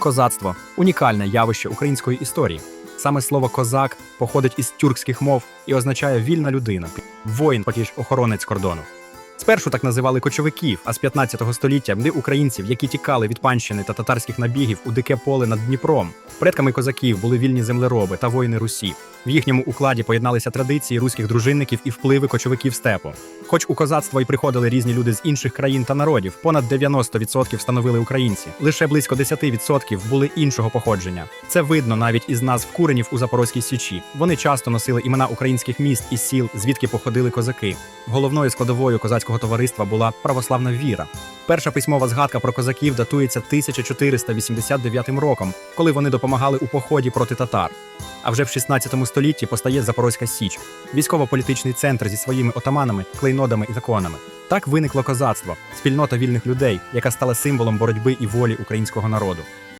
Козацтво унікальне явище української історії. Саме слово козак походить із тюркських мов і означає вільна людина, воїн, потіж охоронець кордону. Спершу так називали кочовиків, а з 15 століття де українців, які тікали від панщини та татарських набігів у дике поле над Дніпром. Предками козаків були вільні землероби та воїни Русі. В їхньому укладі поєдналися традиції руських дружинників і впливи кочовиків степу. Хоч у козацтво й приходили різні люди з інших країн та народів, понад 90% становили українці. Лише близько 10% були іншого походження. Це видно навіть із назв куренів у Запорозькій січі. Вони часто носили імена українських міст і сіл, звідки походили козаки. Головною складовою козацького товариства була православна віра. Перша письмова згадка про козаків датується 1489 роком, коли вони допомагали у поході проти татар. А вже в 16 столітті постає Запорозька Січ, військово-політичний центр зі своїми отаманами, клейнодами і законами. Так виникло козацтво, спільнота вільних людей, яка стала символом боротьби і волі українського народу.